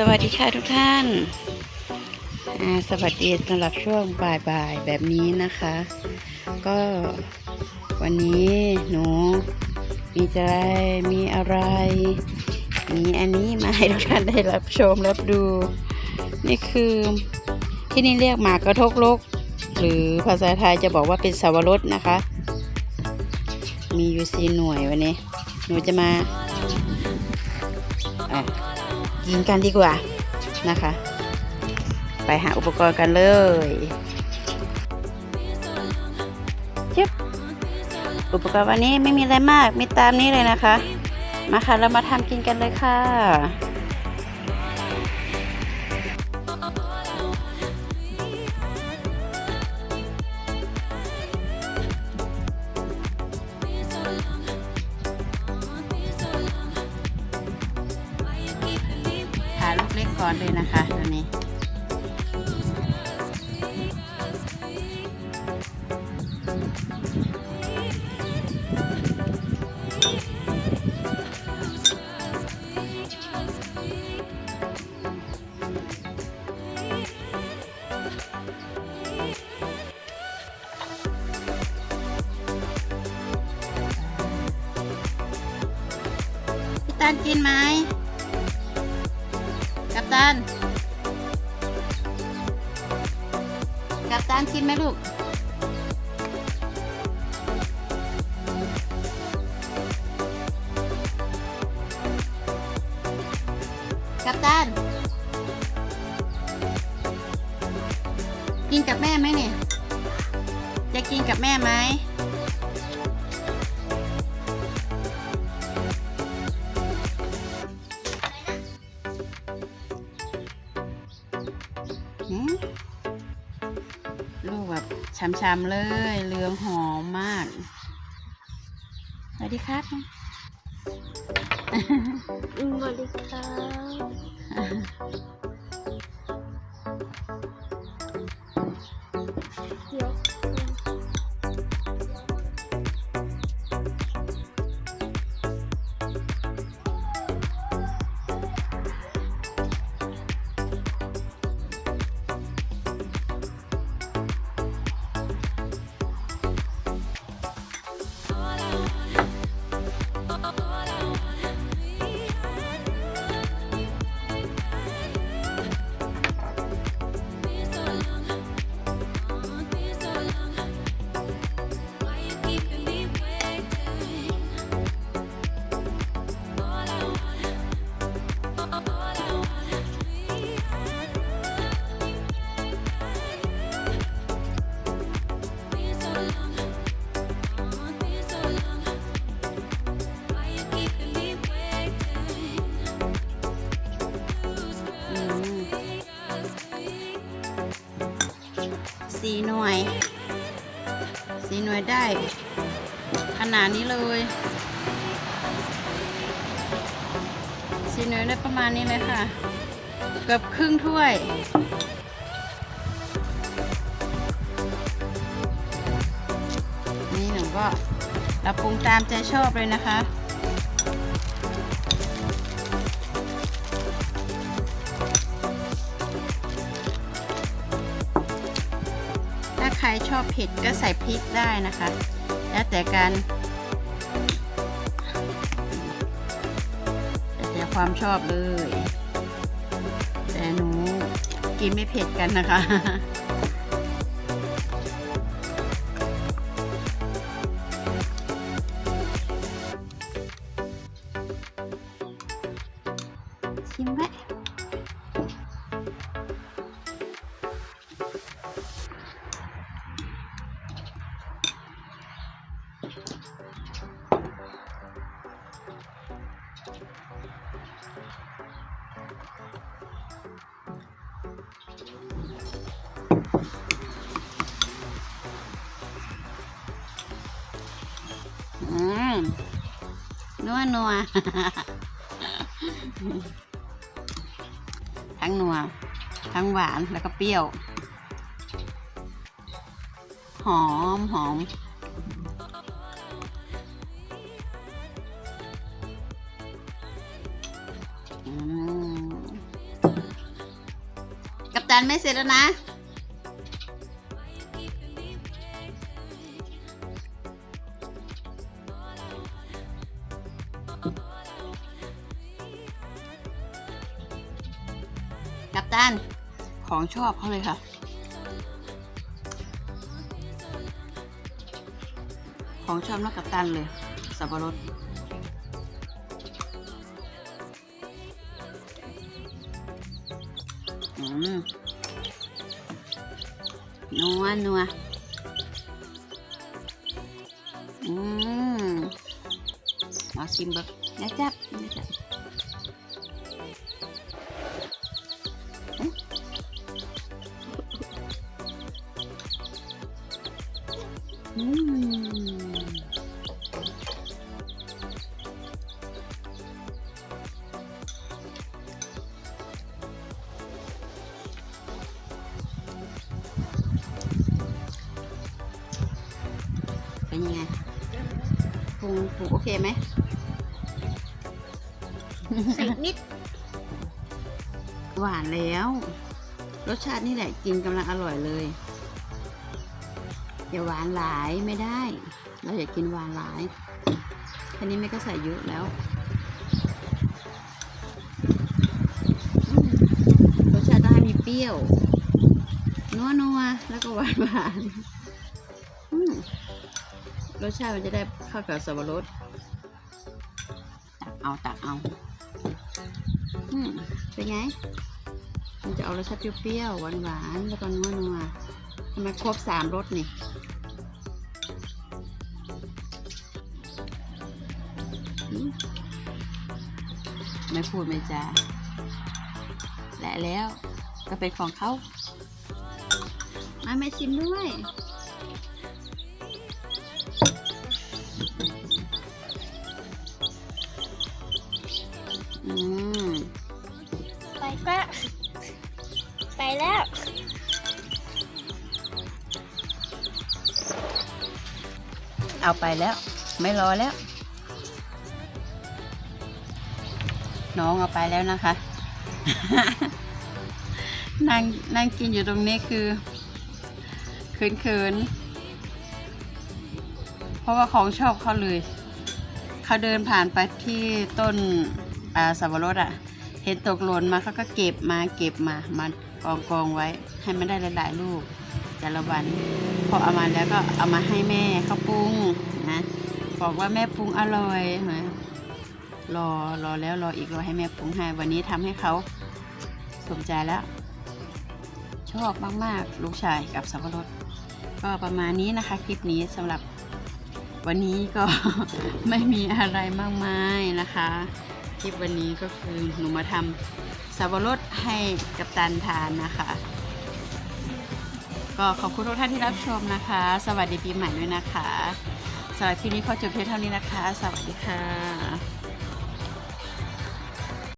สวัสดีค่ะทุกท่านสวัสดีสำหรับช่วงบ่ายๆแบบนี้นะคะ ก็วันนี้หนูมีจะมีอะไร มีอันนี้มาให้ทุกท่านได้รับชมรับดู นี่คือที่นี่เรียกหมากกระทกลก หรือภาษาไทยจะบอกว่าเป็นสวรสนะคะ มีอยู่สีหน่วยวันนี้ หนูจะมาอะ กินกันดีกว่านะคะ ไปหาอุปกรณ์กันเลยจึ๊บอุปกรณ์วันนี้ไม่มีอะไรมาก มีตามนี้เลยนะคะ มาค่ะ เรามาทำกินกันเลยค่ะ พี่ตันกินไหม กัปตัน กัปตันกินไหมลูกกัปตัน กับแม่ไหมเนี่ย จะกินกับแม่ไหมลูกแบบช้ำๆเลยเรืองหอมมาก สวัสดีครับสวัสดีครับ สี่หน่วยสี่หน่วยได้ ขนาดนี้เลยสี่หน่วยได้ประมาณนี้เลยค่ะ เกือบครึ่งถ้วยนี่หนูก็เราปรุงตามใจชอบเลยนะคะ รชอบเผ็ดก็ใส่พริกได้นะคะ แล้วแต่การแล้วแต่ความชอบเลย แต่หนูกินไม่เผ็ดกันนะคะชิมไหม นัวนัวทั้งนัว ทั้งหวานแล้วก็เปรี้ยว หอมหอมอืม ตันไม่เสร็จแล้วนะ กัปตัน ของชอบเขาเลยค่ะของชอบนักกัปตันเลย สับปะรด มนัวนัวอืมมาชิมเบักนะจับนะจับอืม เป็นยังไงปรุงปรุงโอเคไหมใส่นิด หวานแล้ว รสชาตินี่แหละกินกำลังอร่อยเลยอย่าหวานหลายไม่ได้ เราอย่ากินหวานหลายแค่นี้ไม่ก็ใส่เยอะแล้วอืมรสชาติต้องให้มีเปรี้ยวนัวนัวๆแล้วก็หวานหวานๆอืม รสชาติมันจะได้เข้ากับสับปะรดตักเอาตักเอาอืมเป็นไง มันจะเอารสชาติเปรี้ยวๆหวานๆแล้วก็นัวๆทำไมครบสามรสนี่มไม่พูดไม่จาและแล้วก็เป็นของเขามาแม่ชิมด้วย อืมไปก็ไปแล้ว เอาไปแล้ว ไม่รอแล้ว น้องเอาไปแล้วนะคะ นั่งนั่งกินอยู่ตรงนี้คือเขินๆเพราะว่าของชอบเขาเลย เขาเดินผ่านไปที่ต้น สับปะรดอะ่ะ เห็นตกหล่นมาเขาก็เก็บมาเก็บมามากองกองไว้ให้มันได้หลายๆลูกแต่ละวัน พอเอามาแล้วก็เอามาให้แม่เขาปรุงนะบอกว่าแม่ปรุงอร่อยนะรอรอแล้วรออีกรอให้แม่ปรุงให้วันนี้ทำให้เขาสมใจแล้ว ชอบมากๆ ลูกชายกับสับปะรด ก็ประมาณนี้นะคะ คลิปนี้สำหรับวันนี้ก็ไม่มีอะไรมากมายนะคะ คลิปวันนี้ก็คือหนูมาทำสับปะรดให้กับตันทานนะคะ ก็ขอบคุณทุกท่านที่รับชมนะคะ สวัสดีปีใหม่ด้วยนะคะสำหรับคลิปนี้ขอจบเพียงเท่านี้นะคะ สวัสดีค่ะ